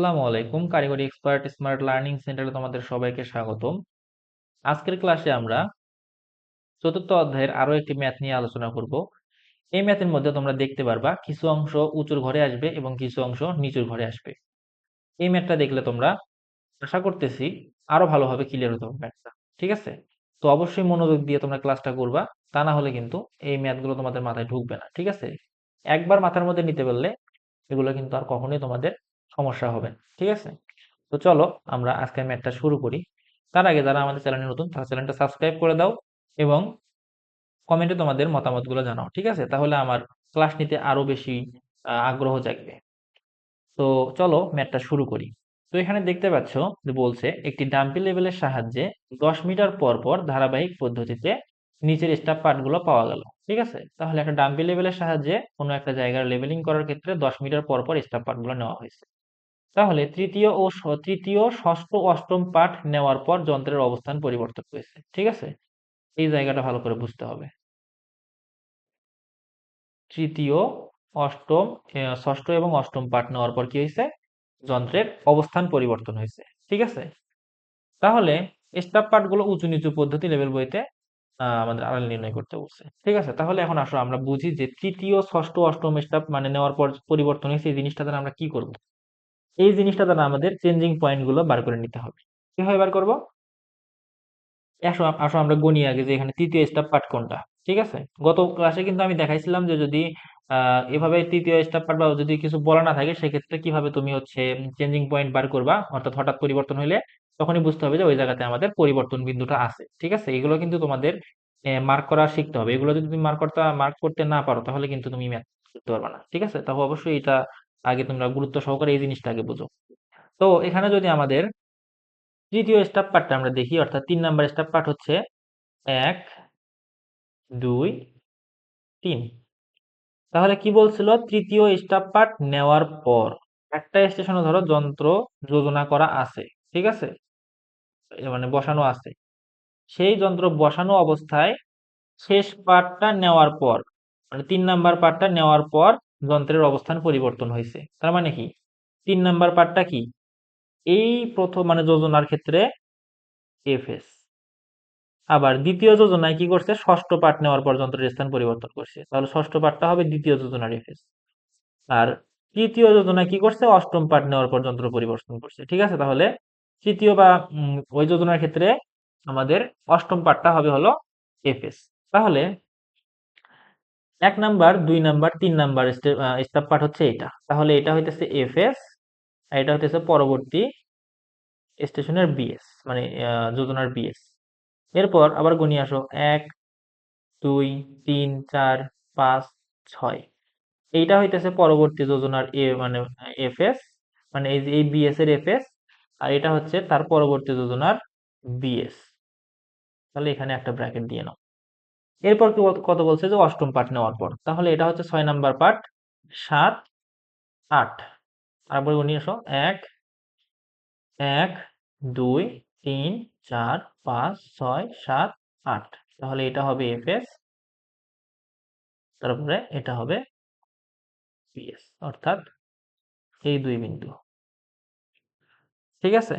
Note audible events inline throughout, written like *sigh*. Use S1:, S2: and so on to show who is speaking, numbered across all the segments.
S1: আসসালামু আলাইকুম। কারিগরি এক্সপার্ট স্মার্ট লার্নিং সেন্টারে তোমাদের সবাইকে স্বাগতম। আজকের ক্লাসে আমরা চতুর্থ অধ্যায়ের আরও একটি ম্যাথ নিয়ে আলোচনা করব। এই ম্যাথের মধ্যে তোমরা দেখতে পারবা কিছু অংশ উঁচুর ঘরে আসবে এবং কিছু অংশ নিচুর ঘরে আসবে। এই ম্যাথটা দেখলে তোমরা আশা করতেছি আরও ভালোভাবে ক্লিয়ার হতে হবে ম্যাথটা ঠিক আছে? তো অবশ্যই মনোযোগ দিয়ে তোমরা ক্লাসটা করবা, তা না হলে কিন্তু এই ম্যাথগুলো তোমাদের মাথায় ঢুকবে না। ঠিক আছে? একবার মাথার মধ্যে নিতে পারলে এগুলো কিন্তু আর কখনোই তোমাদের সমস্যা হবে, ঠিক আছে? তো চলো আমরা আজকের ম্যাথটা শুরু করি। তার আগে যারা আমাদের চ্যানেলে নতুন, তারা চ্যানেলটা সাবস্ক্রাইব করে দাও এবং কমেন্টে তোমাদের মতামতগুলো জানাও, ঠিক আছে? তাহলে আমার ক্লাস নিতে আরও বেশি আগ্রহ জাগবে। তো চলো ম্যাথটা শুরু করি। তো এখানে দেখতে পাচ্ছ যে বলছে, একটি ডাম্পি লেভেলের সাহায্যে দশ মিটার পর পর ধারাবাহিক পদ্ধতিতে নিচের স্টাফ পার্টগুলো পাওয়া গেল, ঠিক আছে? তাহলে একটা ডাম্পি লেভেলের সাহায্যে কোনো একটা জায়গার লেভেলিং করার ক্ষেত্রে দশ মিটার পর পর স্টাফ পার্টগুলো নেওয়া হয়েছে। তাহলে তৃতীয় ও তৃতীয়, ষষ্ঠ অষ্টম পাঠ নেওয়ার পর যন্ত্রের অবস্থান পরিবর্তন হয়েছে, ঠিক আছে? এই জায়গাটা ভালো করে বুঝতে হবে। তৃতীয়, অষ্টম ষষ্ঠ এবং অষ্টম পাঠ নেওয়ার পর কি হয়েছে? যন্ত্রের অবস্থান পরিবর্তন হয়েছে, ঠিক আছে? তাহলে স্টাফ পার্টগুলো উঁচু নিচু পদ্ধতি লেভেল বইতে আমাদের আড়াল নির্ণয় করতে বলছে, ঠিক আছে? তাহলে এখন আসো আমরা বুঝি যে তৃতীয়, ষষ্ঠ, অষ্টম স্টাফ মানে নেওয়ার পর পরিবর্তন হয়েছে, এই জিনিসটা দ্বারা আমরা কি করব? এই জিনিসটা দ্বারা আমাদের চেঞ্জিং পয়েন্টগুলো বার করে নিতে হবে। কীভাবে বার করব? আসো আসো আমরা গণি আগে যে এখানে তৃতীয় স্টাফ পার্ট কোনটা, ঠিক আছে? গত ক্লাসে কিন্তু আমি দেখাইছিলাম যে যদি এভাবে তৃতীয় স্টাফ পার্ট বা যদি কিছু বলা না থাকে, সেক্ষেত্রে কীভাবে তুমি হচ্ছে চেঞ্জিং পয়েন্ট বার করবা, অর্থাৎ হঠাৎ পরিবর্তন হলে তখনই বুঝতে হবে যে ওই জায়গাতে আমাদের পরিবর্তন বিন্দুটা আছে, ঠিক আছে? এগুলো কিন্তু তোমাদের মার্ক করা শিখতে হবে। এগুলো যদি তুমি মার্ক করতে মার্ক করতে না পারো, তাহলে কিন্তু তুমি ম্যাথ করতে পারবে না, ঠিক আছে? তাহলে অবশ্যই এটা আগে তোমরা গুরুত্ব সহকারে এই জিনিসটা আগে বুঝো। তো এখানে যদি আমাদের তৃতীয় স্টাফ পার্টটা আমরা দেখি, অর্থাৎ তিন নাম্বার স্টাফ পার্ট হচ্ছে এক, দুই, তিন। তাহলে কি বলছিল? তৃতীয় স্টাফ পার্ট নেওয়ার পর একটা স্টেশনে ধরো যন্ত্র যোজনা করা আছে, ঠিক আছে? মানে বসানো আছে। সেই যন্ত্র বসানো অবস্থায় শেষ পার্টটা নেওয়ার পর মানে তিন নাম্বার পার্টটা নেওয়ার পর যন্ত্রের অবস্থান পরিবর্তন হয়েছে। তার মানে কি? তিন নাম্বার পার্টটা কি? এই প্রথম মানে যোজনার ক্ষেত্রে এফএস আবার দ্বিতীয় যোজনায় কি করছে? ষষ্ঠ পাঠ নেওয়ার পর যন্ত্রের স্থান পরিবর্তন করছে। তাহলে ষষ্ঠ পাঠটা হবে দ্বিতীয় যোজনার এফএস আর তৃতীয় যোজনায় কি করছে? অষ্টম পাঠ নেওয়ার পর যন্ত্র পরিবর্তন করছে। ঠিক আছে? তাহলে তৃতীয় বা ওই যোজনার ক্ষেত্রে আমাদের অষ্টম পাঠটা হবে হলো এফএস তাহলে এক নাম্বার, দুই নাম্বার, তিন নাম্বার স্টাফ পাঠ হচ্ছে এটা। তাহলে এটা হইতেছে এফএস আর এটা হইতেছে পরবর্তী স্টেশনের বিএস মানে যোজনার বিএস এরপর আবার গুনি আসো। এক, দুই, তিন, চার, পাঁচ, ছয়। এইটা হইতেছে পরবর্তী যোজনার এ মানে এফএস মানে এই যে, এই বিএস এর এফএস আর এটা হচ্ছে তার পরবর্তী যোজনার বিএস তাহলে এখানে একটা ব্র্যাকেট দিয়ে নাও। এরপর কি কত বলছে যে অষ্টম পাঠ নেওয়ার পর? তাহলে এটা হচ্ছে ছয় নাম্বার পাঠ, সাত, আট। তারপরে গুনি আসো এক এক, দুই, তিন, চার, পাঁচ, ছয়, সাত, আট। তাহলে এটা হবে এফএস, তারপরে এটা হবে পিএস, অর্থাৎ এই দুই বিন্দু। ঠিক আছে?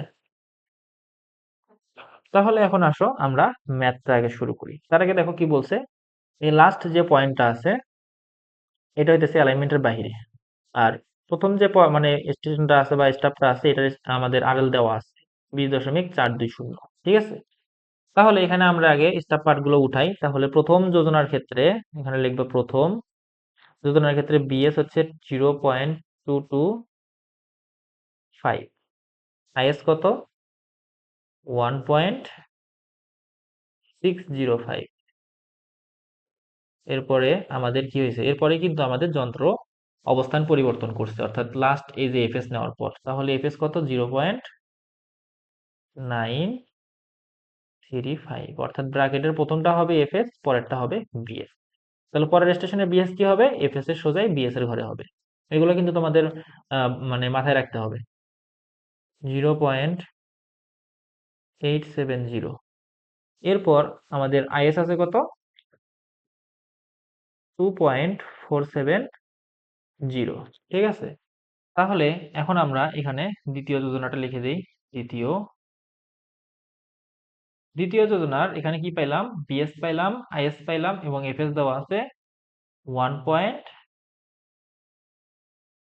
S1: তাহলে এখন আসো আমরা ম্যাথটা আগে শুরু করি। তার আগে দেখো কি বলছে? এই লাস্ট যে পয়েন্টটা আছে, এটা হইতেছে অ্যালাইনমেন্টের বাইরে আর প্রথম যে মানে স্টেশনটা আছে বা স্টাফটা আছে এটা আমাদের আরএল দেওয়া আছে, বিশ দশমিক চার দুই শূন্য, ঠিক আছে? তাহলে এখানে আমরা আগে স্টাফ পার্টগুলো উঠাই। তাহলে প্রথম যোজনার ক্ষেত্রে, এখানে লিখব প্রথম যোজনার ক্ষেত্রে বিএস হচ্ছে zero point two two five IS কত? One point six zero five এরপরে আমাদের কি হয়েছে? এরপরে কিন্তু আমাদের যন্ত্র অবস্থান পরিবর্তন করছে, অর্থাৎ লাস্ট এই যে এফএস নেওয়ার পর। তাহলে এফএস কত? Zero point nine three five অর্থাৎ ব্র্যাকেটের প্রথমটা হবে এফএস পরেরটা হবে বিএস তাহলে পরের স্টেশনে বিএস কি হবে? এফএস এর সোজাই বিএস এর ঘরে হবে। এগুলো কিন্তু তোমাদের মানে মাথায় রাখতে হবে। Zero point eight seven zero এরপর আমাদের আইএস আছে কত? Two point four seven zero ঠিক আছে? তাহলে এখন আমরা এখানে দ্বিতীয় যোজনাটা লিখে দিই। দ্বিতীয়। দ্বিতীয় যোজনার এখানে কি পাইলাম? বিএস পাইলাম আইএস পাইলাম এবং এফএস দেওয়া আছে one point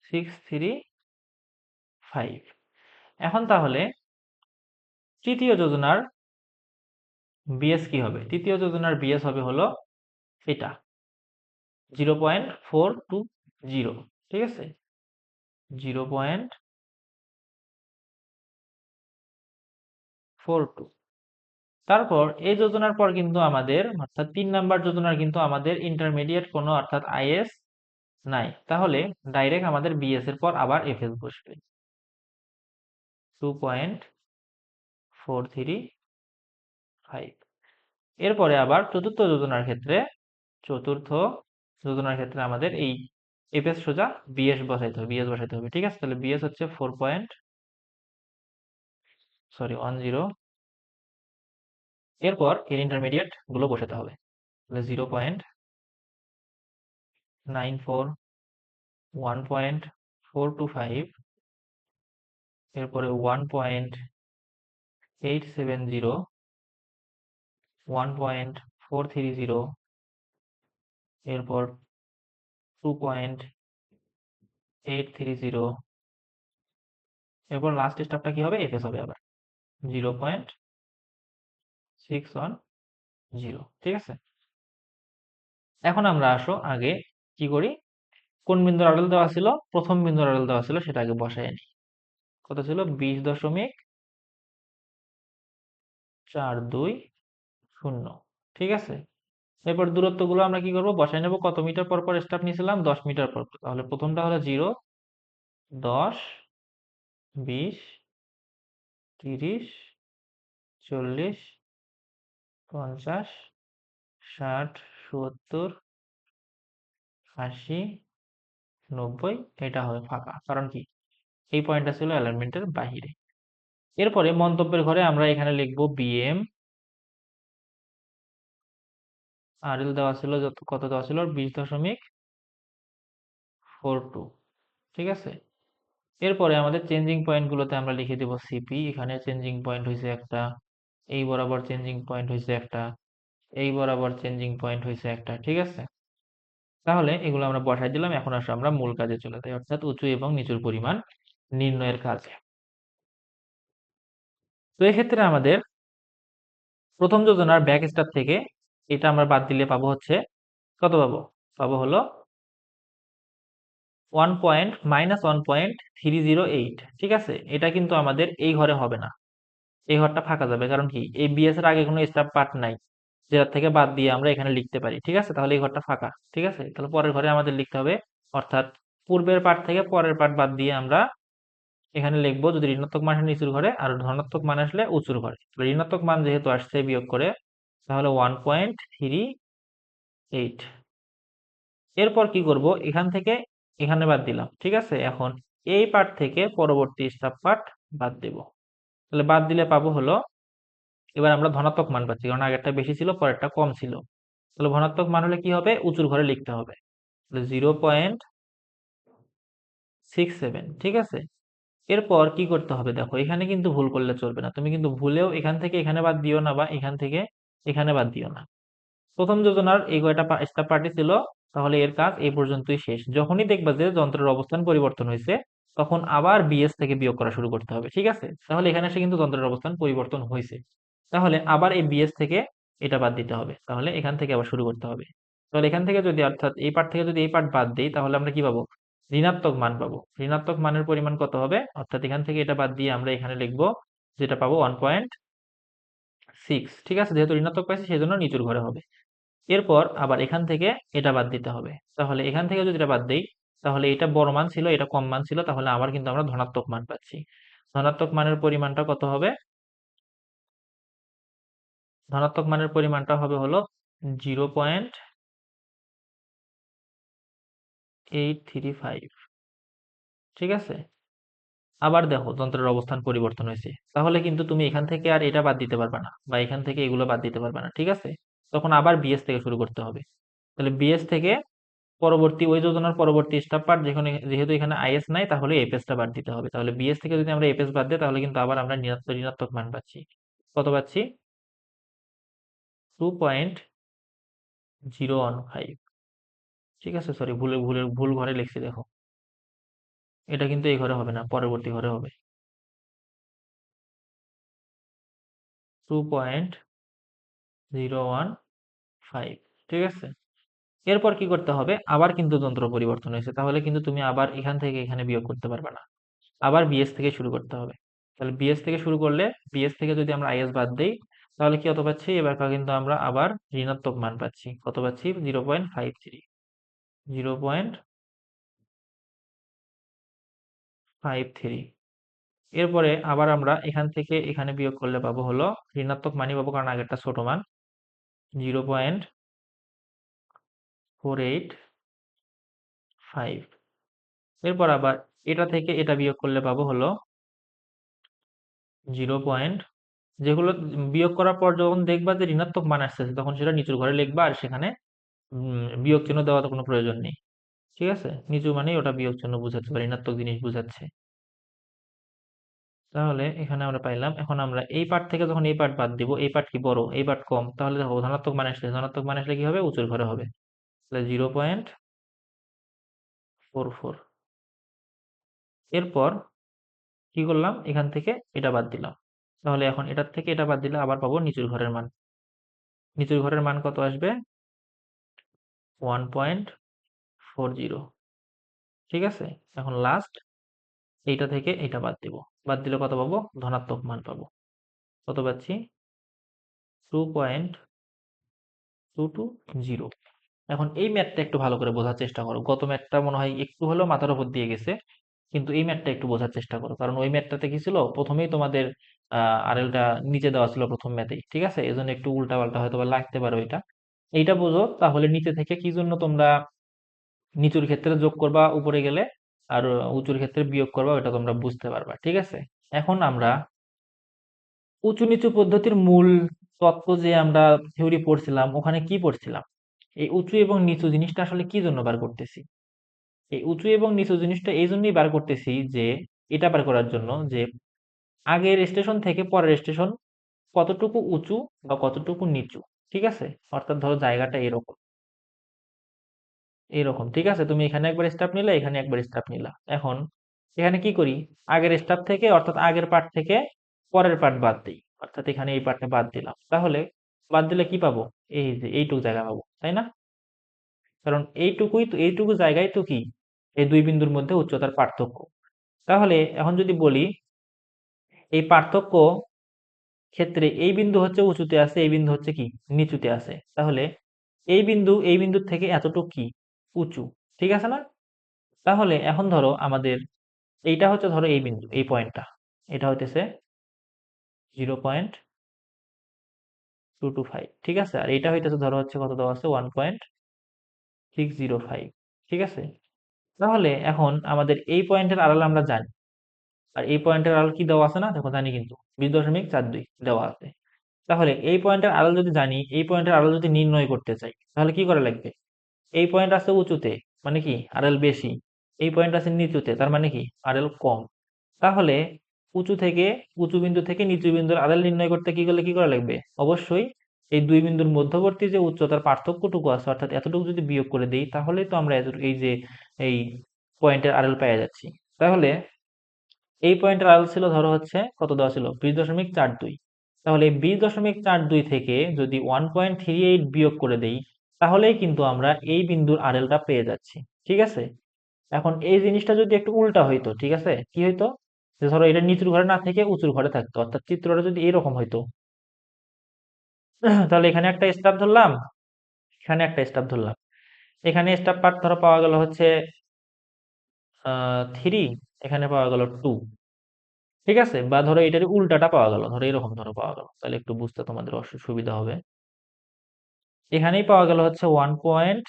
S1: six three five এখন তাহলে তৃতীয় যোজনার বিএস কি হবে? তৃতীয় যোজনার বিএস হবে হলো এটা zero point four two zero ঠিক আছে? জিরো পয়েন্ট ফোর টু তারপর এই যোজনার পর কিন্তু আমাদের, অর্থাৎ তিন নাম্বার যোজনার কিন্তু আমাদের ইন্টারমিডিয়েট কোনো, অর্থাৎ আইএস নাই। তাহলে ডাইরেক্ট আমাদের বিএস এর পর আবার এফএস বসবে। Two point four three five. এরপরে আবার চতুর্থ যোজনার ক্ষেত্রে, চতুর্থ যোজনার ক্ষেত্রে আমাদের এই এফএস সোজা বিএস বসাইতে হবে বিএস বসাইতে হবে, ঠিক আছে? তাহলে বিএস হচ্ছে four point sorry one zero এরপর এর ইন্টারমিডিয়েটগুলো বসাতে হবে, তাহলে zero point nine four one point four two five এরপরে one point eight seven zero one point four three zero এরপর two point eight three zero এরপর লাস্ট স্টেপটা কি হবে? এফএস হবে আবার। Zero point six one zero ঠিক আছে? এখন আমরা আসো আগে কি করি? কোন বিন্দুর আড়াল দেওয়া ছিল? প্রথম বিন্দুর আড়াল দেওয়া ছিল সেটা আগে বসায় নি কত ছিল? বিশ দশমিক চার দুই শূন্য, ঠিক আছে? এরপর দূরত্বগুলো আমরা কি করব? বসায় নেব। কত মিটার পর পর স্টেপ নিয়েছিলাম? দশ মিটার পর পর। তাহলে প্রথমটা হলো জিরো, দশ, বিশ, তিরিশ, চল্লিশ, পঞ্চাশ, ষাট, সত্তর, আশি, নব্বই। এটা হবে ফাঁকা। কারণ কি? এই পয়েন্টটা ছিল অ্যালাইনমেন্টের বাহিরে। এরপরে মন্তব্যের ঘরে আমরা এখানে লিখব বিএম আর এল দেওয়া ছিল যত, কত দেওয়া ছিল? বিশ দশমিক ফোর টু ঠিক আছে? এরপরে আমাদের চেঞ্জিং পয়েন্টগুলোতে আমরা লিখে দেব সিপি এখানে চেঞ্জিং পয়েন্ট হয়েছে একটা, এই বরাবর চেঞ্জিং পয়েন্ট হয়েছে একটা, এই বরাবর চেঞ্জিং পয়েন্ট হয়েছে একটা। ঠিক আছে? তাহলে এগুলো আমরা বসাই দিলাম, এখন আসলে আমরা মূল কাজে চলে যাই, অর্থাৎ উঁচু এবং নিচুর পরিমাণ নির্ণয়ের কাজে। তো এক্ষেত্রে আমাদের প্রথম যোজনার ব্যাক স্টার থেকে এটা আমরা বাদ দিলে পাবো হচ্ছে, কত পাবো? পাবো হলো one point minus one point three zero eight ঠিক আছে? এটা কিন্তু আমাদের এই ঘরে হবে না। এই ঘরটা ফাঁকা যাবে, কারণ কি? এই বিএস এর আগে কোনো স্টাফ পার্ট নাই। যেটার থেকে বাদ দিয়ে আমরা এখানে লিখতে পারি, ঠিক আছে? তাহলে এই ঘরটা ফাঁকা, ঠিক আছে? তাহলে পরের ঘরে আমাদের লিখতে হবে, অর্থাৎ পূর্বের পার্ট থেকে পরের পার্ট বাদ দিয়ে আমরা এখানে লিখব, যদি ঋণাত্মক মান আসে নিচুর ঘরে আর ধনাত্মক মান আসলে উঁচুর ঘরে। ঋণাত্মক মান যেহেতু আসছে বিয়োগ করে, তাহলে ওয়ান পয়েন্ট থ্রি এইট এরপর কি করব? এখান থেকে এখানে বাদ দিলাম, ঠিক আছে? এখন এই পার্ট থেকে পরবর্তী স্টাফ পার্ট বাদ দেব। তাহলে বাদ দিলে পাবো হলো, এবার আমরা ধনাত্মক মান পাচ্ছি, কারণ আগেরটা বেশি ছিল, পরেরটা কম ছিল। তাহলে ধনাত্মক মান হলে কি হবে? উঁচুর ঘরে লিখতে হবে। জিরো পয়েন্ট সিক্স সেভেন ঠিক আছে? এরপর কি করতে হবে? দেখো, এখানে কিন্তু ভুল করলে চলবে না। তুমি কিন্তু ভুলেও এখান থেকে এখানে বাদ দিও না বা এখান থেকে এখানে বাদ দিও না। প্রথম যোজনার এই কয়টা স্টাফ পার্টি ছিল, তাহলে এর কাজ এই পর্যন্তই শেষ। যখনই দেখবা যে যন্ত্রের অবস্থান পরিবর্তন হয়েছে, তখন আবার বিএস থেকে বিয়োগ করা শুরু করতে হবে, ঠিক আছে? তাহলে এখানে এসে কিন্তু যন্ত্রের অবস্থান পরিবর্তন হয়েছে। তাহলে আবার এই বিএস থেকে এটা বাদ দিতে হবে। তাহলে এখান থেকে আবার শুরু করতে হবে। তাহলে এখান থেকে যদি অর্থাৎ এই পার্ট থেকে যদি এই পার্ট বাদ দিই, তাহলে আমরা কি পাবো? ঋণাত্মক মান পাবো। ঋণাত্মক মানের পরিমাণ কত হবে? অর্থাৎ এখান থেকে এটা বাদ দিয়ে আমরা এখানে লিখব, যেটা পাবো ওয়ান পয়েন্ট সিক্স ঠিক আছে? যেহেতু ঋণাত্মক পাইছি সেই জন্য নিচুর ঘরে হবে। এরপর আবার এখান থেকে এটা বাদ দিতে হবে। তাহলে এখান থেকে যদি এটা বাদ দিই, তাহলে এটা বড় মান ছিল, এটা কম মান ছিল, তাহলে আবার কিন্তু আমরা ধনাত্মক মান পাচ্ছি। ধনাত্মক মানের পরিমাণটা কত হবে? ধনাত্মক মানের পরিমাণটা হবে হলো zero point eight three five ঠিক আছে? আবার দেখো, যন্ত্রের অবস্থান পরিবর্তন হয়েছে। তাহলে কিন্তু তুমি এখান থেকে আর এটা বাদ দিতে পারবে না বা এখান থেকে এগুলো বাদ দিতে পারবে না, ঠিক আছে? তখন আবার বিএস থেকে শুরু করতে হবে। তাহলে বিএস থেকে পরবর্তী, ওই যোজনার পরবর্তী স্টাফ পার্ট যেখানে, যেহেতু এখানে আইএস নাই, তাহলে এপিএসটা বাদ দিতে হবে। তাহলে বিএস থেকে যদি আমরা এপিএস বাদ দিই, তাহলে কিন্তু আবার আমরা ঋণাত্মক ঋণাত্মক মান পাচ্ছি। কত পাচ্ছি? Two point zero one five ঠিক আছে সরি ভুলে ভুলে, ভুল ঘরে লিখছি, দেখো। এটা কিন্তু এই ঘরে হবে না, পরবর্তী ঘরে হবে। Two point zero one five ঠিক আছে? এরপর কি করতে হবে? আবার কিন্তু যন্ত্র পরিবর্তন হয়েছে, তাহলে কিন্তু তুমি আবার এখান থেকে এখানে বিয়োগ করতে পারবে না। আবার বিএস থেকে শুরু করতে হবে। তাহলে বিএস থেকে শুরু করলে বিএস থেকে যদি আমরা আইএস বাদ দিই, তাহলে কি কত পাচ্ছি? এবার কিন্তু আমরা আবার ঋণাত্মক মান পাচ্ছি। কত পাচ্ছি? Zero point five three zero point five three. এরপরে আবার আমরা এখান থেকে এখানে বিয়োগ করলে পাবো হলো ঋণাত্মক মানই পাবো, কারণ আগেরটা ছোট মান। Zero point four eight five. এরপর আবার এটা থেকে এটা বিয়োগ করলে পাবো হলো জিরো পয়েন্ট। যেগুলো বিয়োগ করার পর যখন দেখবা যে ঋণাত্মক মান আসতেছে, তখন সেটা নিচুর ঘরে লিখবা আর সেখানে বিয়োগ চিহ্ন দেওয়া তো কোনো প্রয়োজন নেই। ঠিক আছে? নিচু মানেই ওটা বিয়োগ চিহ্ন বুঝাচ্ছে বা ঋণাত্মক জিনিস বুঝাচ্ছে। তাহলে এখানে আমরা পাইলাম, এখন আমরা এই পার্ট থেকে যখন এই পার্ট বাদ দিব, এই পার্ট কি বড়, এই পার্ট কম, তাহলে দেখো ধনাত্মক মান আসলে, ধনাত্মক মান আসলে কি হবে? উঁচুর ঘরে হবে। তাহলে জিরো পয়েন্ট ফোর ফোর এরপর কি করলাম? এখান থেকে এটা বাদ দিলাম। তাহলে এখন এটার থেকে এটা বাদ দিলে আবার পাবো নিচুর ঘরের মান। নিচুর ঘরের মান কত আসবে? ওয়ান পয়েন্ট ফোর জিরো ঠিক আছে? এখন লাস্ট এইটা থেকে এটা বাদ দিব। বাদ দিলে কত পাবো? ধনাত্মক মান পাবো। কত পাচ্ছি? Two point two two zero এখন এই ম্যাথটা একটু ভালো করে বোঝার চেষ্টা করো। গত ম্যাথটা মনে হয় একটু হলেও মাথার উপর দিয়ে গেছে। কিন্তু এই ম্যাথটা একটু বোঝার চেষ্টা করো। কারণ ওই ম্যাথটাতে কি ছিল? প্রথমেই তোমাদের আরএলটা নিচে দেওয়া ছিল প্রথম ম্যাথেই ঠিক আছে? এই জন্য একটু উল্টা পাল্টা হয়তো বা লাগতে পারো এটা এইটা বোঝো, তাহলে নিচে থেকে কি জন্য তোমরা নিচুর ক্ষেত্রে যোগ করবা, উপরে গেলে, আর উঁচুর ক্ষেত্রে বিয়োগ করবা ওটা তোমরা বুঝতে পারবা, ঠিক আছে? এখন আমরা উঁচু নিচু পদ্ধতির মূল তত্ত্ব যে আমরা থিওরি পড়ছিলাম, ওখানে কি পড়ছিলাম? এই উঁচু এবং নিচু জিনিসটা আসলে কি জন্য বার করতেছি? এই উঁচু এবং নিচু জিনিসটা এই জন্যই বার করতেছি যে, এটা বার করার জন্য যে, আগের স্টেশন থেকে পরের স্টেশন কতটুকু উঁচু বা কতটুকু নিচু? ঠিক আছে? অর্থাৎ ধরো জায়গাটা এরকম। এরকম, ঠিক আছে? তুমি এখানে একবার স্টাফ নিলে, এখানে একবার স্টাফ নিলা। এখন এখানে কি করি? আগের স্টাফ থেকে, অর্থাৎ আগের পার্ট থেকে পরের পার্ট বাদ দিই। অর্থাৎ এখানে এই পার্টটা বাদ দিলাম। তাহলে বাদ দিলে কি পাবো? এই যে এইটুকু জায়গা পাবো, তাই না? কারণ এইটুকুই তো, এইটুকু জায়গায় তো কি? এই দুই বিন্দুর মধ্যে উচ্চতার পার্থক্য। তাহলে এখন যদি বলি, এই পার্থক্য ক্ষেত্রে এই বিন্দু হচ্ছে উঁচুতে আছে, এই বিন্দু হচ্ছে কি? নিচুতে আছে। তাহলে এই বিন্দু, এই বিন্দুর থেকে এতটুকু কি? উঁচু। ঠিক আছে না? তাহলে এখন ধরো আমাদের এইটা হচ্ছে ধরো এই বিন্দু, এই পয়েন্টটা। এটা হইতেছে zero point two two five. ঠিক আছে? আর এইটা হইতেছে ধরো হচ্ছে কত দেওয়া আছে? One point six zero five. ঠিক আছে? তাহলে এখন আমাদের এই পয়েন্টের আড়ালে আমরা জানি। আর এই পয়েন্টের আড়াল কি দেওয়া আছে না? দেখো জানি কিন্তু। বিশ দশমিক চার দুই দেওয়া আছে। তাহলে এই পয়েন্টের আড়াল যদি জানি, এই পয়েন্টের আড়াল যদি নির্ণয় করতে চাই, তাহলে কি করা লাগবে? এই পয়েন্ট আছে উঁচুতে মানে কি? আরএল বেশি। এই পয়েন্ট আছে নিচুতে, তার মানে কি? আরএল কম। তাহলে উঁচু থেকে উঁচু বিন্দু থেকে নিচু বিন্দুর আরএল নির্ণয় করতে কি করলে কি করা লাগবে? অবশ্যই এই দুই বিন্দুর মধ্যবর্তী যে উচ্চতার পার্থক্যটুকু আছে, অর্থাৎ এতটুকু যদি বিয়োগ করে দিই তাহলে তো আমরা এই যে, এই পয়েন্টের আরএল পেয়ে যাচ্ছি। তাহলে এই পয়েন্টের আরএল ছিল ধরো হচ্ছে, কত দেওয়া ছিল? বিশ দশমিক চার দুই। তাহলে বিশ দশমিক চার দুই থেকে যদি ওয়ান পয়েন্ট থ্রি এইট বিয়োগ করে দেই, তাহলেই কিন্তু আমরা এই বিন্দুর আরএলটা পেয়ে যাচ্ছি। ঠিক আছে? এখন এই জিনিসটা যদি একটু উল্টা হইতো, ঠিক আছে? কি হইতো? যে ধরো এটা নিচুর ঘরে না থেকে উঁচুর ঘরে থাকতো, অর্থাৎ চিত্রটা যদি এরকম হইতো। *clears throat* তাহলে এখানে একটা স্টাফ ধরলাম। এখানে একটা স্টাফ ধরলাম। এখানে স্টাফ পার্ট ধরো পাওয়া গেল হচ্ছে থ্রি এখানে পাওয়া গেল টু ঠিক আছে? বা ধরো এটার উল্টাটা পাওয়া গেল, ধরো এরকম ধরো পাওয়া গেল। তাহলে একটু বুঝতে তোমাদের সুবিধা হবে। এখানেই পাওয়া গেল হচ্ছে one point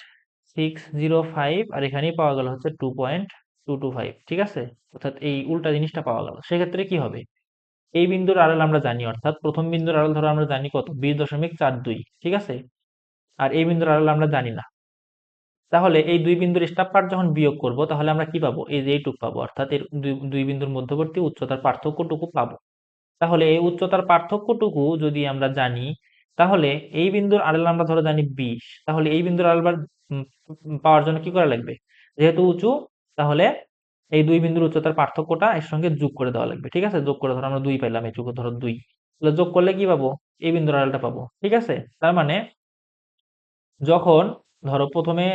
S1: six zero five আর এখানেই পাওয়া গেল হচ্ছে two point two two five ঠিক আছে? অর্থাৎ এই উল্টা জিনিসটা পাওয়া গেল। সেক্ষেত্রে কি হবে? এই বিন্দুর আড়াল আমরা জানি, অর্থাৎ প্রথম বিন্দুর আড়াল ধরো আমরা জানি কত? বিশ দশমিক চার দুই, ঠিক আছে? আর এই বিন্দুর আড়াল আমরা জানি না। তাহলে এই দুই বিন্দুর স্টাপ পার্ট যখন বিয়োগ করব, তাহলে আমরা কি পাবো? এই যে এইটুক পাবো, অর্থাৎ এর দুই বিন্দুর মধ্যবর্তী উচ্চতার পার্থক্যটুকু পাবো। তাহলে এই উচ্চতার পার্থক্যটুকু যদি আমরা জানি, তাহলে এই বিন্দুর আড়াল আমরা ধরো জানি বিশ, তাহলে এই বিন্দুর আড়াল পাওয়ার জন্য কি করা লাগবে? যেহেতু উঁচু, তাহলে এই দুই বিন্দুর উচ্চতার পার্থক্যটা এর সঙ্গে যোগ করে দেওয়া লাগবে, ঠিক আছে? যোগ করে ধরো আমরা দুই পাইলাম, এইটুকু ধরো দুই। তাহলে যোগ করলে কি পাবো? এই বিন্দুর আড়ালটা পাবো, ঠিক আছে? তার মানে যখন ধরো প্রথমে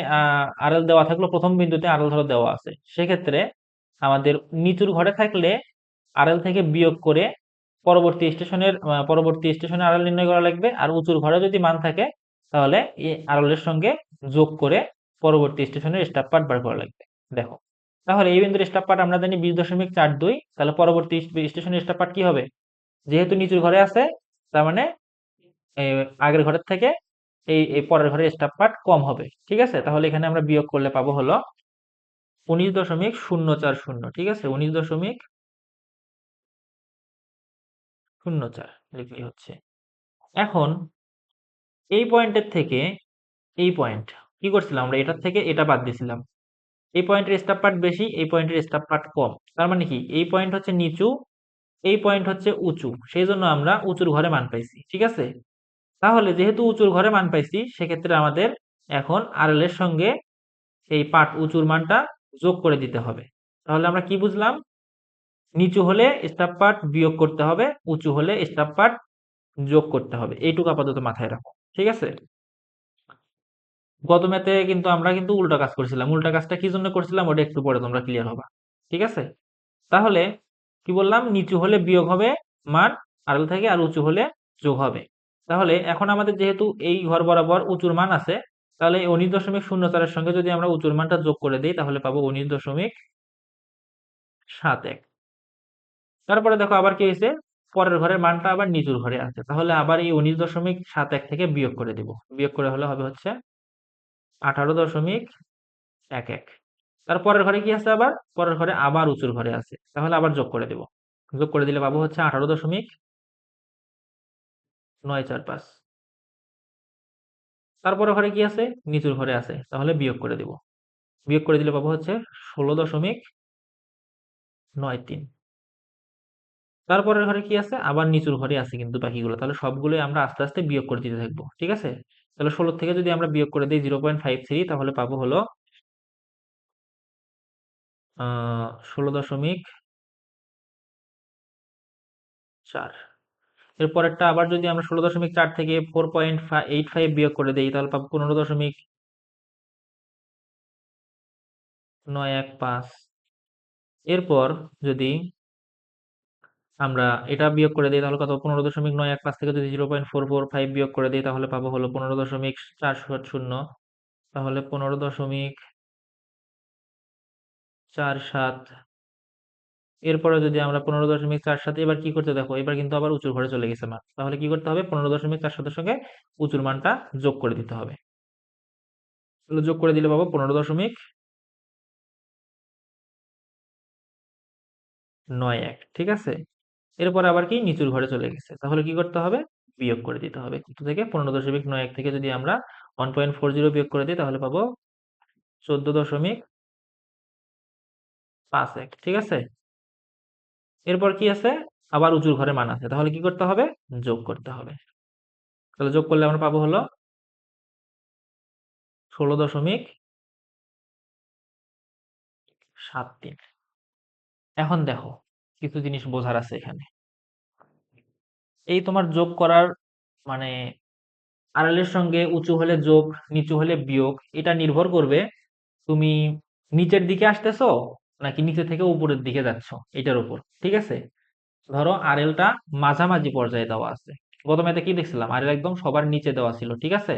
S1: আড়াল দেওয়া থাকল, প্রথম বিন্দুতে আড়াল ধরো দেওয়া আছে। সেক্ষেত্রে আমাদের নিচুর ঘরে থাকলে আড়াল থেকে বিয়োগ করে পরবর্তী স্টেশনের পরবর্তী স্টেশনে আড়াল নির্ণয় করা লাগবে। আর উঁচুর ঘরে যদি মান থাকে, তাহলে এই আড়ালের সঙ্গে যোগ করে পরবর্তী স্টেশনের স্টাফ পার্ট বার করা লাগবে। দেখো, তাহলে এই বিন্দুর স্টাফ পার্ট আমরা জানি বিশ দশমিক চার দুই, তাহলে পরবর্তী স্টেশনের স্টাফ পার্ট কি হবে? যেহেতু নিচুর ঘরে আছে, তার মানে আগের ঘরের থেকে এই এই পরের ঘরের স্টাফ পার্ট কম হবে, ঠিক আছে? তাহলে এখানে আমরা বিয়োগ করলে পাবো হলো উনিশ দশমিক শূন্য চার শূন্য, ঠিক আছে? উনিশ দশমিক শূন্য চার লিখলেই হচ্ছে? এখন এই পয়েন্টের থেকে, এই পয়েন্ট কি করছিলাম আমরা? এটার থেকে এটা বাদ দিয়েছিলাম। এই পয়েন্টের স্টাফ পার্ট বেশি, এই পয়েন্টের স্টাফ পার্ট কম। তার মানে কি? এই পয়েন্ট হচ্ছে নিচু, এই পয়েন্ট হচ্ছে উঁচু। সেই জন্য আমরা উঁচুর ঘরে মান পাইছি, ঠিক আছে? তাহলে যেহেতু উঁচুর ঘরে মান পাইছি, সেক্ষেত্রে আমাদের এখন আরএল এর সঙ্গে এই পার্ট উঁচুর মানটা যোগ করে দিতে হবে। তাহলে আমরা কি বুঝলাম? নিচু হলে স্টাফ পার্ট বিয়োগ করতে হবে, উঁচু হলে স্টাফ পার্ট যোগ করতে হবে। এইটুকু আপাতত মাথায় রাখো, ঠিক আছে? গত ম্যাথে কিন্তু আমরা কিন্তু উল্টা কাজ করছিলাম। উল্টা কাজটা কি জন্য করছিলাম? ওটা একটু পরে তোমরা ক্লিয়ার হবা, ঠিক আছে? তাহলে কি বললাম? নিচু হলে বিয়োগ হবে মান আড়াল থেকে আর উঁচু হলে যোগ হবে। তাহলে এখন আমাদের যেহেতু এই ঘর বরাবর উঁচুর মান আছে, তাহলে উনিশ দশমিক শূন্য চারের সঙ্গে যদি আমরা উঁচুর মানটা যোগ করে দিই, তাহলে পাবো উনিশ দশমিক সাত এক। তারপরে দেখো আবার কি হয়েছে? পরের ঘরের মানটা আবার নিচুর ঘরে আছে, তাহলে আবার এই উনিশ দশমিক সাত এক থেকে বিয়োগ করে দিব। বিয়োগ করে হলে হবে হচ্ছে আঠারো দশমিক এক এক। তার পরের ঘরে কি আছে আবার? পরের ঘরে আবার উঁচুর ঘরে আছে, তাহলে আবার যোগ করে দেব। যোগ করে দিলে পাবো হচ্ছে আঠারো দশমিক নয় চার পাঁচ। তারপরে ঘরে কি আছে? নিচুর ঘরে আছে। তাহলে বিয়োগ করে দেব। বিয়োগ করে দিলে পাবো হচ্ছে ষোলো দশমিক নয় তিন। তারপরের ঘরে কি আছে? আবার নিচুর ঘরে আছে কিন্তু বাকিগুলো। তাহলে সবগুলোই আমরা আস্তে আস্তে বিয়োগ করে দিতে থাকব। ঠিক আছে? তাহলে ষোলো থেকে যদি আমরা বিয়োগ করে দিই জিরো পয়েন্ট ফাইভ থ্রি, তাহলে পাবো হলো ষোলো দশমিক চার। এরপরেরটা আবার যদি আমরা ষোলো দশমিক চার থেকে ফোর পয়েন্ট এইট ফাইভ বিয়োগ করে দিই, তাহলে পাবো পনেরো দশমিক নয় এক পাঁচ। এরপর যদি আমরা এটা বিয়োগ করে দিই, তাহলে কত? পনেরো দশমিক নয় এক পাঁচ থেকে যদি zero point four four five বিয়োগ করে দিই, তাহলে পাবো হলো পনেরো দশমিক চার শূন্য। তাহলে পনেরো দশমিক চার সাত এরপরে যদি আমরা পনেরো দশমিক চার সাথে এবার কি করতে দেখো, এবার কিন্তু আবার উঁচুর ঘরে চলে গেছে মান তাহলে কি করতে হবে? পনেরো দশমিক চার সাতের সঙ্গে উঁচুর মানটা যোগ করে দিতে হবে। তাহলে যোগ করে দিলে পাবো পনেরো দশমিক নয় এক, ঠিক আছে? এরপর আবার কি? নিচুর ঘরে চলে গেছে। তাহলে কি করতে হবে? বিয়োগ করে দিতে হবে। কত থেকে? পনেরো দশমিক নয় এক থেকে যদি আমরা ওয়ান পয়েন্ট ফোর জিরো বিয়োগ করে দিই, তাহলে পাবো চোদ্দ দশমিক পাঁচ এক, ঠিক আছে? এরপর কি আছে? আবার উঁচুর ঘরে মান আছে। তাহলে কি করতে হবে? যোগ করতে হবে। তাহলে যোগ করলে আমরা পাবো হলো ষোলো দশমিক সাত তিন। এখন দেখো, কিছু জিনিস বোঝার আছে এখানে। এই তোমার যোগ করার মানে আড়ালের সঙ্গে উঁচু হলে যোগ, নিচু হলে বিয়োগ, এটা নির্ভর করবে তুমি নিচের দিকে আসতেছো নাকি নিচে থেকে উপরের দিকে যাচ্ছ? এটার উপর, ঠিক আছে? ধরো আরএলটা মাঝামাঝি পর্যায়ে দেওয়া আছে। গত কি দেখছিলাম? আরএল একদম সবার নিচে দেওয়া ছিল, ঠিক আছে?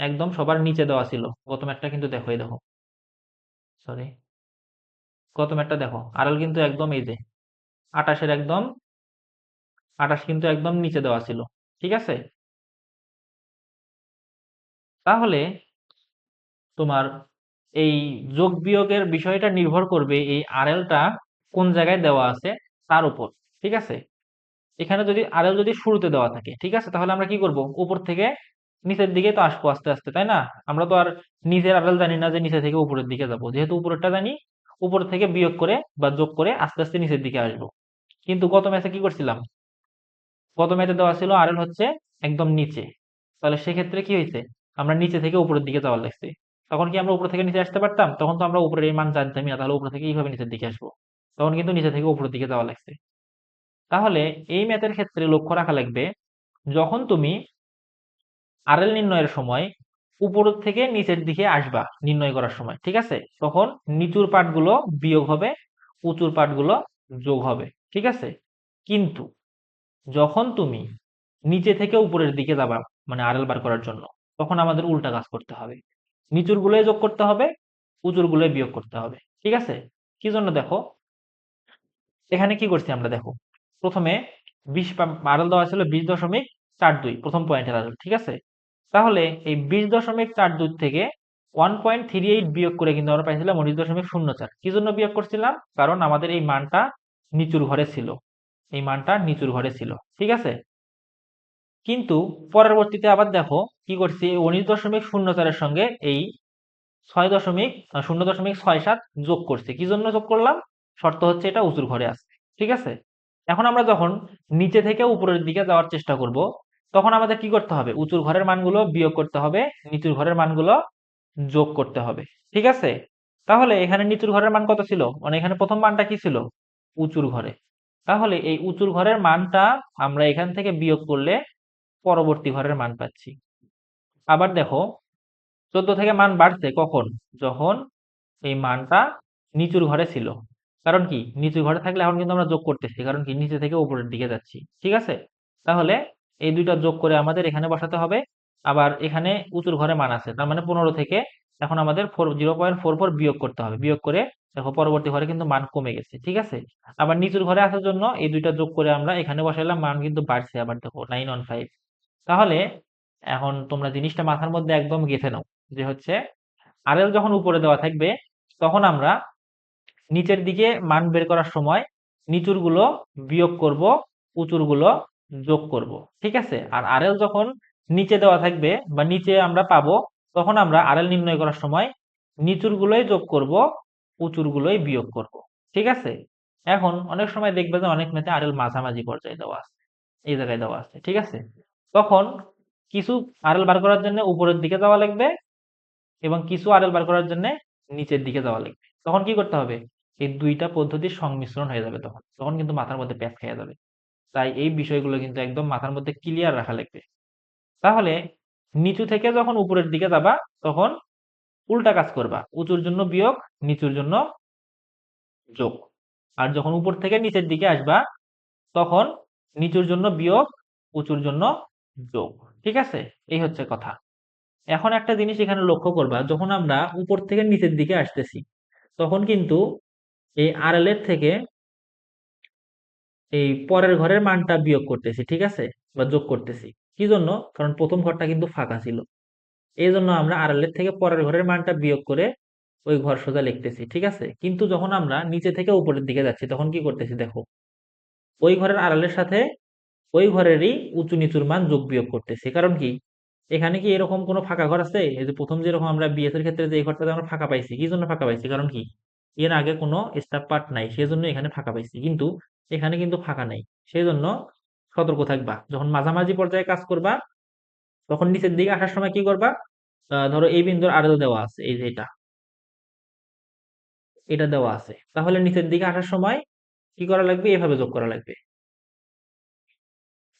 S1: একদম সবার নিচে দেওয়া ছিল। গত ম্যাথটা কিন্তু দেখো দেখো। সরি গত ম্যাথটা দেখো আরএল কিন্তু একদম এই যে আটাশের একদম আটাশ কিন্তু একদম নিচে দেওয়া ছিল, ঠিক আছে? তাহলে তোমার এই যোগ বিয়োগের বিষয়টা নির্ভর করবে এই আরএলটা কোন জায়গায় দেওয়া আছে তার উপর, ঠিক আছে? এখানে যদি আরএল যদি শুরুতে দেওয়া থাকে, ঠিক আছে? তাহলে আমরা কি করব? উপর থেকে নিচের দিকে তো আসব আস্তে আস্তে, তাই না? আমরা তো আর নিচের আড়াল জানি না যে নিচে থেকে উপরের দিকে যাব। যেহেতু উপরেরটা জানি, উপর থেকে বিয়োগ করে বা যোগ করে আস্তে আস্তে নিচের দিকে আসব। কিন্তু গত ম্যাচে কি করছিলাম? গত ম্যাচে দেওয়া ছিল আরএল হচ্ছে একদম নিচে। তাহলে সেক্ষেত্রে কি হয়েছে? আমরা নিচে থেকে উপরের দিকে যাওয়ার লাগছে। তখন কি আমরা উপরে থেকে নিচে আসতে পারতাম? তখন তো আমরা উপরের মান জানতামই না, তাহলে উপর থেকে এইভাবে নিচের দিকে আসব? তখন কিন্তু নিচে থেকে উপরের দিকে যাওয়া লাগছে। তাহলে এই ম্যাথের ক্ষেত্রে লক্ষ্য রাখা লাগবে, যখন তুমি আরএল নির্ণয়ের সময় উপর থেকে নিচের দিকে আসবা নির্ণয় করার সময়, ঠিক আছে? তখন নিচুর পাটগুলো বিয়োগ হবে, উঁচুর পাটগুলো যোগ হবে, ঠিক আছে? কিন্তু যখন তুমি নিচে থেকে উপরের দিকে যাবা মানে আরএল বার করার জন্য, তখন আমাদের উল্টা কাজ করতে হবে। নিচুর গুলোই যোগ করতে হবে উঁচুর গুলোই বিয়োগ করতে হবে। ঠিক আছে? কি জন্য দেখো? এখানে কি করছি আমরা দেখো? প্রথমে বিশ আরএল দেওয়া ছিল বিশ দশমিক চার দুই, প্রথম পয়েন্টের আরএল ঠিক আছে? তাহলে এই বিশ দশমিক চার দুই থেকে ওয়ান পয়েন্ট থ্রি এইট বিয়োগ করে কিন্তু আমরা পাইছিলাম উনিশ দশমিক শূন্য চার। কি জন্য বিয়োগ করছিলাম? কারণ আমাদের এই মানটা নিচুর ঘরে ছিল। এই মানটা নিচুর ঘরে ছিল। ঠিক আছে? কিন্তু পরবর্তীতে আবার দেখো কি করছি, উনিশ দশমিক শূন্য চারের সঙ্গে এই ছয় দশমিক শূন্য দশমিক ছয় সাত যোগ করছে। কি জন্য যোগ করলাম? শর্ত হচ্ছে এটা উঁচুর ঘরে আসছে ঠিক আছে? এখন আমরা যখন নিচে থেকে উপরের দিকে যাওয়ার চেষ্টা করব, তখন আমাদের কি করতে হবে? উঁচুর ঘরের মানগুলো বিয়োগ করতে হবে, নিচুর ঘরের মানগুলো যোগ করতে হবে, ঠিক আছে? তাহলে এখানে নিচুর ঘরের মান কত ছিল? মানে এখানে প্রথম মানটা কি ছিল? উঁচুর ঘরে। তাহলে এই উঁচুর ঘরের মানটা আমরা এখান থেকে বিয়োগ করলে পরবর্তী ঘরের মান পাচ্ছি। আবার দেখো, চোদ্দ থেকে মান বাড়ছে কখন? যখন এই মানটা নিচুর ঘরে ছিল। কারণ কি? নিচুর ঘরে থাকলে এখন কিন্তু আমরা যোগ করতেছি, কারণ কি? নিচে থেকে উপরের দিকে যাচ্ছি। ঠিক আছে? তাহলে এই দুইটা যোগ করে আমাদের এখানে বসাতে হবে। আবার এখানে উঁচুর ঘরে মান আছে, তার মানে পনেরো থেকে এখন আমাদের four, zero point four four বিয়োগ করতে হবে। বিয়োগ করে দেখো পরবর্তী ঘরে কিন্তু মান কমে গেছে, ঠিক আছে? আবার নিচুর ঘরে আসার জন্য এই দুইটা যোগ করে আমরা এখানে বসাইলাম, মান কিন্তু বাড়ছে আবার দেখো নাইন ওয়ান ফাইভ তাহলে এখন তোমরা জিনিসটা মাথার মধ্যে একদম গেঁথে নাও যে হচ্ছে আরএল যখন উপরে দেওয়া থাকবে, তখন আমরা নিচের দিকে মান বের করার সময় নিচুরগুলো বিয়োগ করব উঁচুরগুলো যোগ করব, ঠিক আছে? আর আরএল যখন নিচে দেওয়া থাকবে বা নিচে আমরা পাবো, তখন আমরা আরএল নির্ণয় করার সময় নিচুর গুলোই যোগ করব উঁচুর গুলোই বিয়োগ করব, ঠিক আছে? এখন অনেক সময় দেখবে যে অনেক মেতে আরএল মাঝামাঝি পর্যায়ে দেওয়া আছে, এই জায়গায় দেওয়া আছে, ঠিক আছে? তখন কিছু আরএল বার করার জন্য উপরের দিকে যাওয়া লাগবে এবং কিছু আরএল বার করার জন্য নিচের দিকে যাওয়া লাগবে। তখন কি করতে হবে? এই দুইটা পদ্ধতির সংমিশ্রণ হয়ে যাবে তখন। তখন কিন্তু মাথার মধ্যে প্যাচ খেয়ে যাবে। তাই এই বিষয়গুলো কিন্তু একদম মাথার মধ্যে ক্লিয়ার রাখা লাগবে। তাহলে নিচু থেকে যখন উপরের দিকে যাবা, তখন উল্টা কাজ করবা। উঁচুর জন্য বিয়োগ, নিচুর জন্য যোগ। আর যখন উপর থেকে নিচের দিকে আসবা, তখন নিচুর জন্য বিয়োগ, উঁচুর জন্য যোগ ঠিক আছে? এই হচ্ছে কথা। এখন একটা জিনিস এখানে লক্ষ্য করবা, যখন আমরা উপর থেকে নিচের দিকে আসতেছি, তখন কিন্তু এই আরএল এর থেকে এই পরের ঘরের মানটা বিয়োগ করতেছি, ঠিক আছে? বা যোগ করতেছি। কি জন্য? কারণ প্রথম ঘরটা কিন্তু ফাঁকা ছিল। এই জন্য আমরা আড়াল এর থেকে পরের ঘরের মানটা বিয়োগ করে ওই ঘর সোজা লিখতেছি, ঠিক আছে? কিন্তু যখন আমরা নিচে থেকে উপরের দিকে যাচ্ছি, তখন কি করতেছি, দেখো? ওই ঘরের আড়ালের সাথে ওই ঘরেরই উঁচু নিচুর মান যোগ বিয়োগ করতেছি। কারণ কি? এখানে কি এরকম কোনো ফাঁকা ঘর আছে? এই যে প্রথম যেরকম আমরা বিএস এর ক্ষেত্রে যে ঘরটাতে আমরা ফাঁকা পাইছি, কি জন্য ফাঁকা পাইছি? কারণ কি? এর আগে কোনো স্টাফ পার্ট নাই, সেজন্য এখানে ফাঁকা পাইছি। কিন্তু এখানে কিন্তু ফাঁকা নাই। সেই জন্য সতর্ক থাকবা। যখন মাঝামাঝি পর্যায়ে কাজ করবা, তখন নিচের দিকে আসার সময় কি করবা? ধরো এই বিন্দুর আরও দেওয়া আছে, এই যে এটা। এটা দেওয়া আছে। তাহলে নিচের দিকে আসার সময় কি করা লাগবে? এভাবে যোগ করা লাগবে।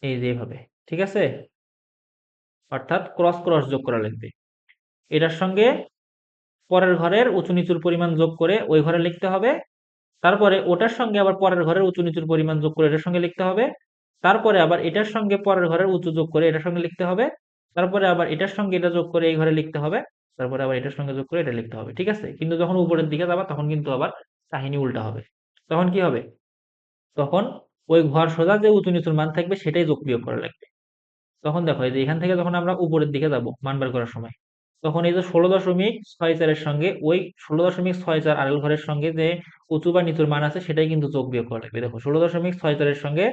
S1: এই যে এভাবে ঠিক আছে? অর্থাৎ ক্রস ক্রস যোগ করা লাগবে। এটার সঙ্গে পরের ঘরের উঁচু নিচুর পরিমাণ যোগ করে ওই ঘরে লিখতে হবে। তারপরে ওটার সঙ্গে আবার পরের ঘরের উঁচু নিচুর পরিমাণ যোগ করে এটার সঙ্গে লিখতে হবে। তারপরে আবার এটার সঙ্গে পরের ঘরের উঁচু যোগ করে এটার সঙ্গে লিখতে হবে। তারপরে আবার এটার সঙ্গে এটা যোগ করে এই ঘরে লিখতে হবে। তারপরে আবার এটার সঙ্গে যোগ করে এটা লিখতে হবে, ঠিক আছে? কিন্তু যখন উপরের দিকে যাবা, তখন কিন্তু আবার কাহিনী উল্টা হবে। তখন কি হবে? তখন ওই ঘর সোজা যে উঁচু নিচুর মান থাকবে, সেটাই যোগ বিয়োগ করা লাগবে। তখন দেখো, এই যে এখান থেকে যখন আমরা উপরের দিকে যাব মান বার করার সময়, তখন এই যে ষোলো দশমিক ছয় চারের সঙ্গে, ওই ষোলো দশমিক ছয় চার আড়াল ঘরের সঙ্গে যে উঁচু বা নিচুর মান আছে, সেটাই কিন্তু যোগ বিয়োগ করা লাগবে। দেখো, ষোলো দশমিক ছয় চারের সঙ্গে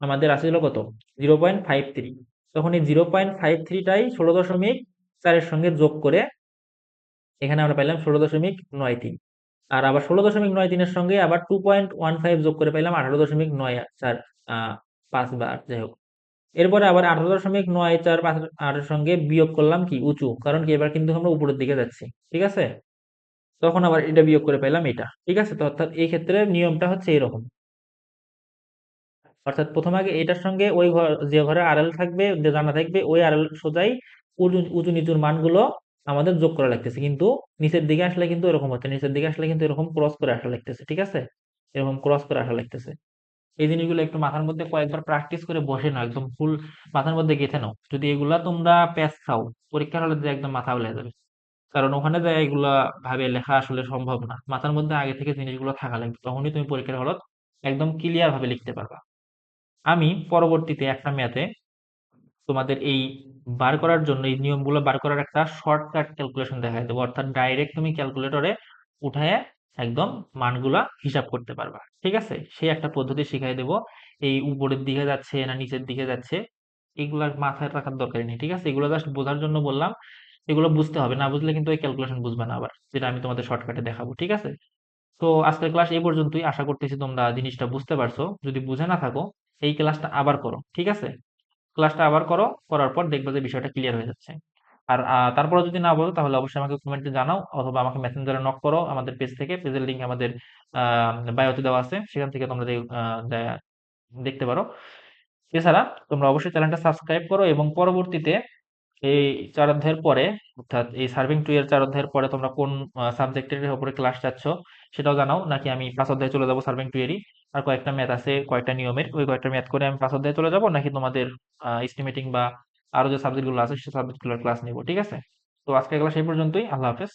S1: আমাদের আছে কত? Zero point five three. তখন এই জিরো পয়েন্ট ফাইভ থ্রিটাই ষোলো দশমিক চারের সঙ্গে যোগ করে, এখানে আমরা পাইলাম ষোলো দশমিক নয় তিন। আর আবার ষোলো দশমিক নয় তিনের সঙ্গে আবার টু পয়েন্ট ওয়ান ফাইভ যোগ করে পাইলাম আঠারো দশমিক নয় চার পাঁচ বা যাই হোক। এরপরে আবার আঠারো দশমিক নয় চার, পাঁচ আটের সঙ্গে বিয়োগ করলাম কি? উঁচু, কারণ কি? এবার কিন্তু আমরা উপরের দিকে যাচ্ছি, ঠিক আছে? তখন আবার এটা বিয়োগ করে পেলাম এটা, ঠিক আছে? তো অর্থাৎ এই ক্ষেত্রে নিয়মটা হচ্ছে এরকম। অর্থাৎ প্রথমে আগে এটার সঙ্গে ওই ঘর, যে ঘরে আড়াল থাকবে, যে জানা থাকবে, ওই আড়াল সোজাই উঁচু নিচুর মানগুলো আমাদের যোগ করা লাগতেছে। কিন্তু নিচের দিকে আসলে কিন্তু এরকম হচ্ছে নিচের দিকে আসলে কিন্তু এরকম ক্রস করে আসা লাগতেছে, ঠিক আছে? এরকম ক্রস করে আসা লাগতেছে। এই জিনিসগুলো একটু মাথার মধ্যে কয়েকবার প্র্যাকটিস করে বসে নাও, একদম ফুল মাথার মধ্যে গেঁথে নাও। যদি এগুলা তোমরা প্যাচ খাও পরীক্ষার হলে যে একদম মাথা উলে যাবে। কারণ ওখানে যায় এগুলা ভাবে লেখা আসলে সম্ভব না। মাথার মধ্যে আগে থেকে জিনিসগুলো থাকা লাগবে। তখনই তুমি পরীক্ষার হলত একদম ক্লিয়ার ভাবে লিখতে পারবা। আমি পরবর্তীতে একটা ম্যাথে তোমাদের এই বার করার জন্য, এই নিয়মগুলো বার করার একটা শর্টকাট ক্যালকুলেশন দেখাই দেবো। অর্থাৎ ডাইরেক্ট তুমি ক্যালকুলেটরে উঠায় একদম মানগুলা হিসাব করতে পারবা। ঠিক আছে? সেই একটা পদ্ধতি শিখাই দেবো। এই উপরের দিকে যাচ্ছে না নিচের দিকে যাচ্ছে এগুলার মাথায় রাখার দরকার নেই। ঠিক আছে? এগুলো জাস্ট বোঝার জন্য বললাম। এগুলো বুঝতে হবে। না বুঝলে কিন্তু ওই ক্যালকুলেশন বুঝবে না আবার, যেটা আমি তোমাদের শর্টকাটে দেখাবো। ঠিক আছে? তো আজকের ক্লাস এই পর্যন্তই। আশা করতেছি তোমরা জিনিসটা বুঝতে পারছ। যদি বুঝে না থাকো, এই ক্লাসটা আবার করো। ঠিক আছে? ক্লাসটা আবার করো, করার পর দেখবে যে বিষয়টা ক্লিয়ার হয়ে যাচ্ছে। আর তারপরে যদি না বলো, তাহলে অবশ্যই আমাকে কমেন্টে জানাও, অথবা আমাকে মেসেঞ্জারে নক করো আমাদের পেজ থেকে। পেজের লিঙ্ক আমাদের বায়োতে দেওয়া আছে। সেখান থেকে তোমরা দেখতে পারো। এছাড়া তোমরা অবশ্যই চ্যানেলটা সাবস্ক্রাইব করো এবং পরবর্তীতে এই চার অধ্যায়ের পরে, অর্থাৎ এই সার্ভিং টু এর চার অধ্যায়ের পরে তোমরা কোন সাবজেক্টের উপরে ক্লাস চাচ্ছ সেটাও জানাও। নাকি আমি পাঁচ অধ্যায়ে চলে যাব সার্ভিং টু এরই আর কয়েকটা ম্যাথ আছে, কয়েকটা নিয়মের, ওই কয়েকটা ম্যাথ করে আমি পাঁচ অধ্যায়ে চলে যাব, নাকি তোমাদের এস্টিমেটিং বা আরও যে সাবজেক্টগুলো আছে, সেই সাবজেক্টগুলোর ক্লাস নিব, ঠিক আছে? তো আজকে ক্লাস এই পর্যন্তই, আল্লাহ হাফেজ।